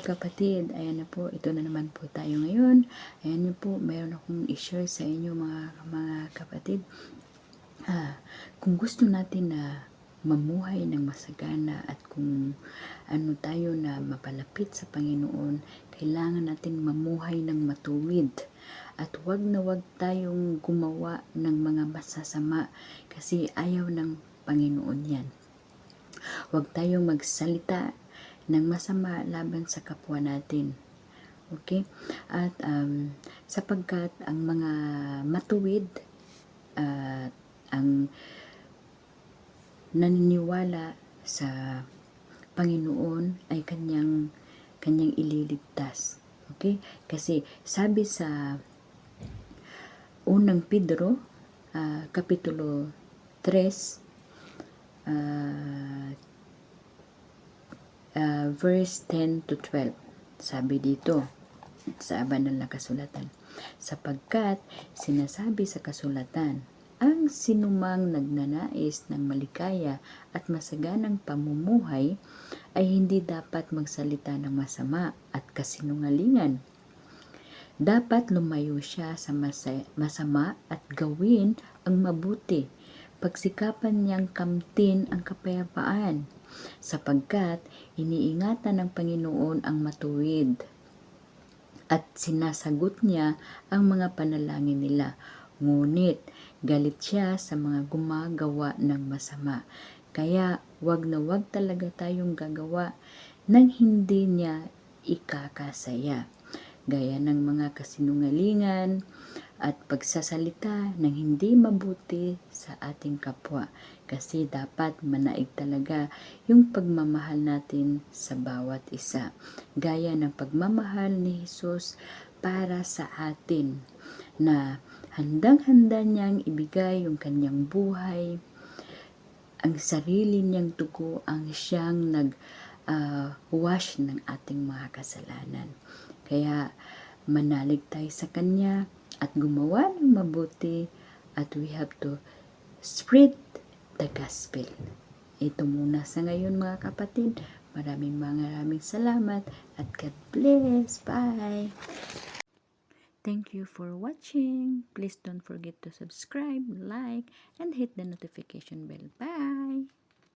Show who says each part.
Speaker 1: kapatid, ayan na po, ito na naman po tayo ngayon. Ayan na po, mayroon akong i-share sa inyo mga, mga kapatid. Ah, kung gusto natin na mamuhay ng masagana at kung ano tayo na mapalapit sa Panginoon, kailangan natin mamuhay ng matuwid. At wag na wag tayong gumawa ng mga masasama kasi ayaw ng Panginoon yan. Huwag tayong magsalita ng masama laban sa kapwa natin. Okay? At um, sapagkat ang mga matuwid at ang naniniwala sa Panginoon ay kanyang kanyang ililigtas. Okay? Kasi sabi sa unang Pedro ah, kapitulo 3 ah, ah, verse 10 to 12. Sabi dito sa banal na kasulatan. Sapagkat sinasabi sa kasulatan, ang sinumang nagnanais ng maligaya at masaganang pamumuhay ay hindi dapat magsalita ng masama at kasinungalingan. Dapat lumayo siya sa masa- masama at gawin ang mabuti. Pagsikapan niyang kamtin ang kapayapaan sapagkat iniingatan ng Panginoon ang matuwid at sinasagot niya ang mga panalangin nila. Ngunit galit siya sa mga gumagawa ng masama. Kaya wag na wag talaga tayong gagawa ng hindi niya ikakasaya. Gaya ng mga kasinungalingan at pagsasalita ng hindi mabuti sa ating kapwa. Kasi dapat manaig talaga yung pagmamahal natin sa bawat isa. Gaya ng pagmamahal ni Jesus para sa atin na handang-handa niyang ibigay yung kanyang buhay, ang sarili niyang tugo ang siyang nag ah, wash ng ating mga kasalanan. Kaya manalig tayo sa kanya at gumawa ng mabuti at we have to spread the gospel. Ito muna sa ngayon mga kapatid. Maraming maraming salamat at God bless. Bye! Thank you for watching. Please don't forget to subscribe, like, and hit the notification bell. Bye!